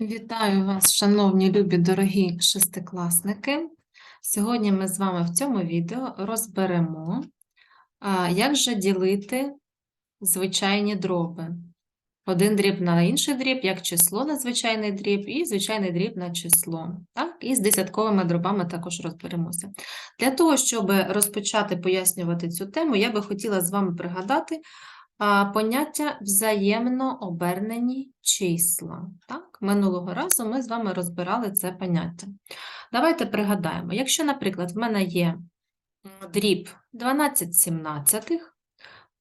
Вітаю вас, шановні любі дорогі шестикласники. Сьогодні ми з вами в цьому відео розберемо, як же ділити звичайні дроби. Один дріб на інший дріб, як число на звичайний дріб, і звичайний дріб на число. Так? І з десятковими дробами також розберемося. Для того, щоб розпочати пояснювати цю тему, я би хотіла з вами пригадати поняття взаємно обернені числа. Так? Минулого разу ми з вами розбирали це поняття. Давайте пригадаємо, якщо, наприклад, в мене є дріб 12 сімнадцятих,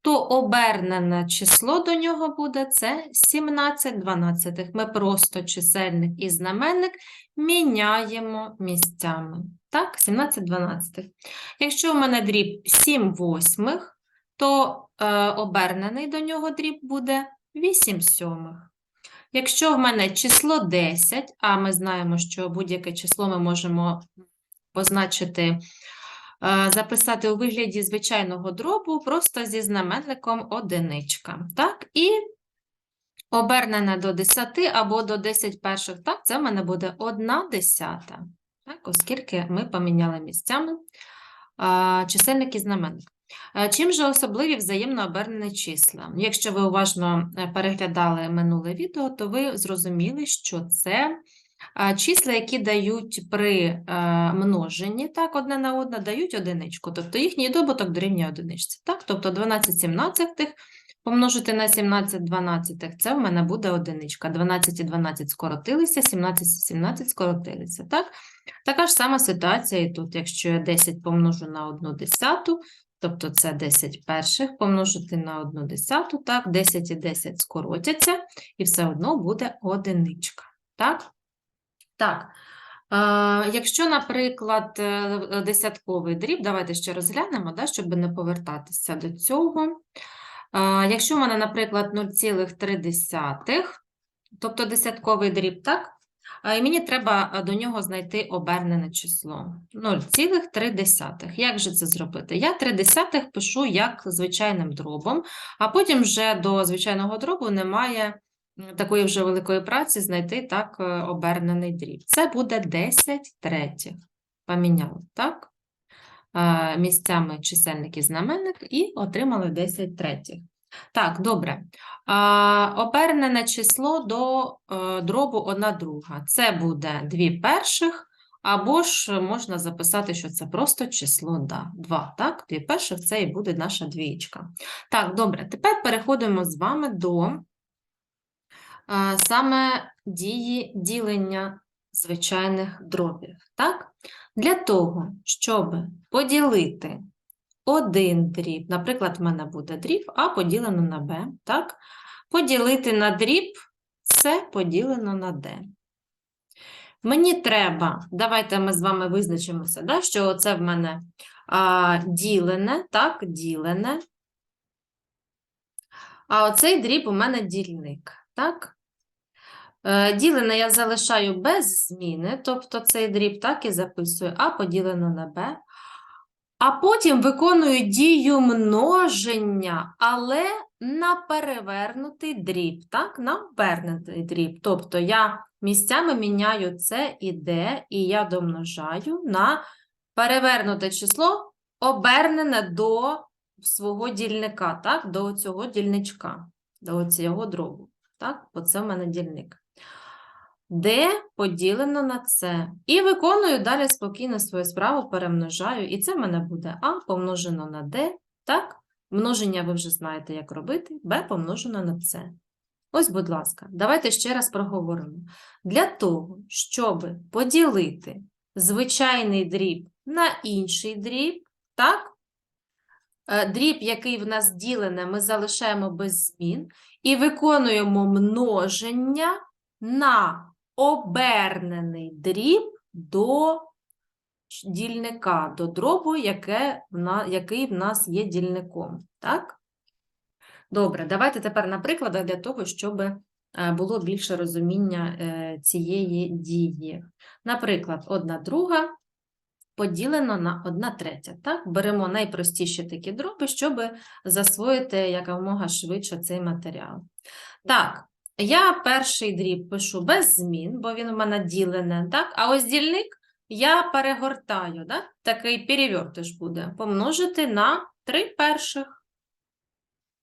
то обернене число до нього буде це 17 дванадцятих. Ми просто чисельник і знаменник міняємо місцями. Так, 17 дванадцятих. Якщо в мене дріб 7 восьмих, то е, обернений до нього дріб буде 8 сьомих. Якщо в мене число 10, а ми знаємо, що будь-яке число ми можемо позначити, е, записати у вигляді звичайного дробу просто зі знаменником одиничка. Так? І обернене до 10 або до 10 перших, так, це в мене буде 1 десята, так, оскільки ми поміняли місцями а, чисельник і. Е, Чим же особливі взаємно обернені числа? Якщо ви уважно е, переглядали минуле відео, то ви зрозуміли, що це е, числа, які дають при множенні так, одне на одне, дають одиничку, тобто їхній добуток дорівнює одиничці. Так? Тобто 12 сімнадцятих помножити на 17 дванадцятих, це в мене буде одиничка. 12 і 12 скоротилися, 17 і 17 скоротилися. Так? Така ж сама ситуація і тут, якщо я 10 помножу на 1 десяту, Тобто це 10 перших помножити на 1 десяту, так, 10 і 10 скоротяться, і все одно буде одиничка. Так? Так. Е, якщо, наприклад, е, десятковий дріб, давайте ще розглянемо, да, щоб не повертатися до цього. Е, якщо в мене, наприклад, 0,3, тобто десятковий дріб, так? А, І мені треба до нього знайти обернене число 0,3. Як же це зробити? Я 3 десятих пишу як звичайним дробом, а потім вже до звичайного дробу немає такої вже великої праці знайти так е, обернений дріб. Це буде 10 третіх. Поміняли, так? Е, Місцями чисельник і знаменник і отримали 10 третіх. Так, добре. А, обернене число до е, дробу 1 друга. Це буде 2 перших, або ж можна записати, що це просто число 2. Так, 2 перших це і буде наша двієчка. Так, добре, тепер переходимо з вами до е, саме дії ділення звичайних дробів. Так? Для того, щоб поділити один дріб, наприклад, в мене буде дріб А поділено на Б, так? Поділити на дріб С поділено на Д. Мені треба, давайте ми з вами визначимося, да, що це в мене а, ділене, так, ділене. А оцей дріб у мене дільник, так? Е, Ділене я залишаю без зміни, тобто цей дріб так і записую А поділено на Б. А потім виконую дію множення, але на перевернутий дріб, так? На обернутий дріб. Тобто я місцями міняю це і Д, і я домножаю на перевернуте число, обернене до свого дільника, так? До цього дільничка, до цього дробу. Так? Бо це в мене дільник. D поділено на С. І виконую далі спокійно свою справу, перемножаю. І це в мене буде А помножено на D, так? Множення ви вже знаєте, як робити, B помножено на С. Ось, будь ласка, давайте ще раз проговоримо. Для того, щоб поділити звичайний дріб на інший дріб, так? Е, Дріб, який в нас ділене, ми залишаємо без змін і виконуємо множення на обернений дріб до дільника, до дробу, яке який в нас є дільником. Так? Добре, давайте тепер на прикладах для того, щоб е, було більше розуміння е, цієї дії. Наприклад, одна друга поділено на одна третя. Так? Беремо найпростіші такі дроби, щоб засвоїти якомога швидше цей матеріал. Так, Я перший дріб пишу без змін, бо він у мене ділене, так? А ось дільник я перегортаю, так? Такий перевертиш буде. Помножити на 3 перших.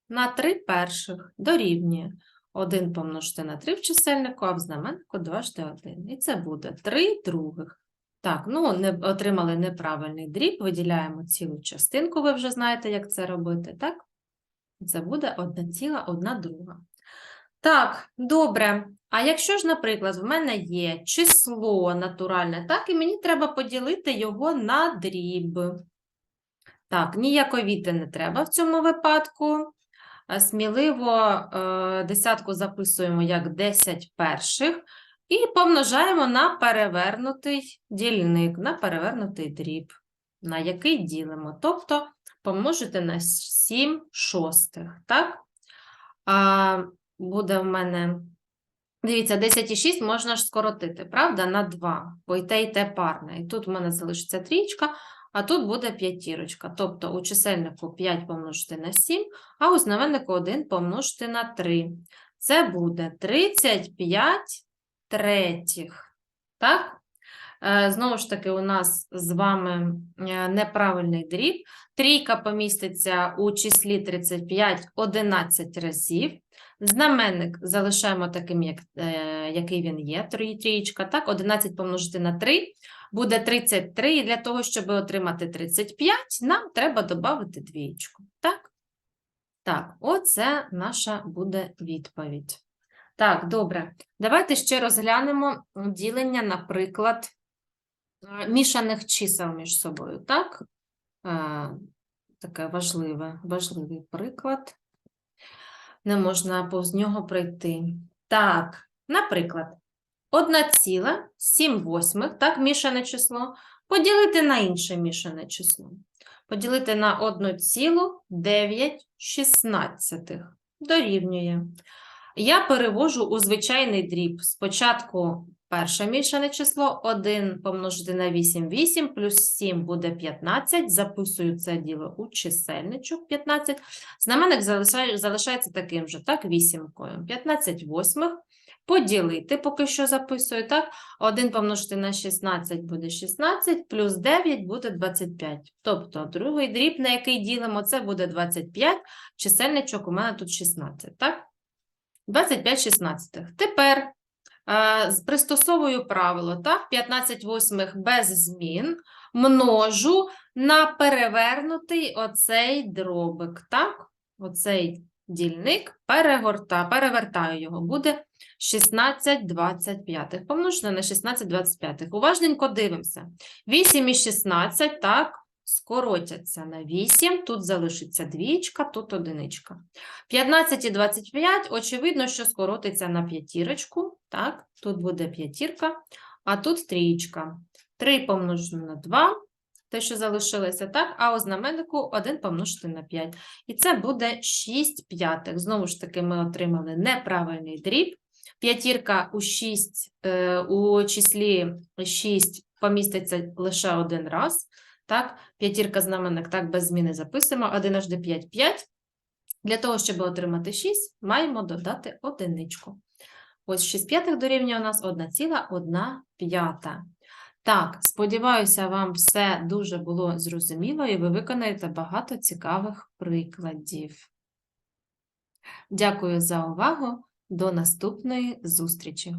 На 3 перших дорівнює. 1 помножити на 3 в чисельнику, а в знаменнику дважди 1. І це буде 3 других. Так, ну, не отримали неправильний дріб, виділяємо цілу частинку, ви вже знаєте, як це робити, так? Це буде 1 ціла, 1 друга. Так, добре. А якщо ж, наприклад, в мене є число натуральне, так, і мені треба поділити його на дріб. Так, ніяковіти не треба в цьому випадку. Е, Сміливо е, десятку записуємо як 10 перших і помножаємо на перевернутий дільник, на перевернутий дріб, на який ділимо. Тобто помножити на 7 шостих, так? Буде в мене, дивіться, 10 і 6 можна ж скоротити, правда, на 2, бо й те, і те парне. І тут в мене залишиться трічка, а тут буде п'ятірочка. Тобто у чисельнику 5 помножити на 7, а у знаменнику 1 помножити на 3. Це буде 35 третіх. Так? Е, Знову ж таки, у нас з вами е, неправильний дріб. Трійка поміститься у числі 35 11 разів. Знаменник залишаємо таким, як, е, який він є, трієчка. Так, 11 помножити на 3 буде 33. І для того, щоб отримати 35, нам треба додати двієчку. Так? Так, оце наша буде відповідь. Так, добре. Давайте ще розглянемо ділення, наприклад, е, мішаних чисел між собою, так? Е, Таке важливе, важливий приклад. Не можна повз нього пройти. Так, наприклад, 1,7 так, мішане число, поділити на інше мішане число. Поділити на 1,9. Дорівнює. Я перевожу у звичайний дріб. Спочатку перше мішане число 1 помножити на 8, 8, плюс 7 буде 15. Записую це діло у чисельничок 15. Знаменник залишається таким же, так, вісімкою. 15 восьмих. Поділити, поки що записую, так? 1 помножити на 16 буде 16, плюс 9 буде 25. Тобто другий дріб, на який ділимо, це буде 25. Чисельничок у мене тут 16, так? 25 шістнадцятих. Тепер пристосовую правило, так? 15 восьмих без змін множу на перевернутий оцей дробик, так? Оцей дільник перегорта, перевертаю його, буде 16 25. Помножено на 16 25. Уважненько дивимося. 8 і 16, так, скоротяться на 8, тут залишиться двічка, тут одиничка. 15 і 25, очевидно, що скоротиться на п'ятірочку, так, тут буде п'ятірка, а тут трієчка. 3 помножено на 2, те, що залишилося, так, а у знаменнику 1 помножити на 5. І це буде 6 п'ятих. Знову ж таки, ми отримали неправильний дріб. П'ятірка у 6, е, у числі 6 поміститься лише один раз. Так, п'ятірка знаменник так без зміни записуємо. 1 аж до 5 – 5. Для того, щоб отримати 6, маємо додати одиничку. Ось 6 п'ятих дорівнює у нас 1,1 п'ята. Так, сподіваюся, вам все дуже було зрозуміло і ви виконаєте багато цікавих прикладів. Дякую за увагу. До наступної зустрічі!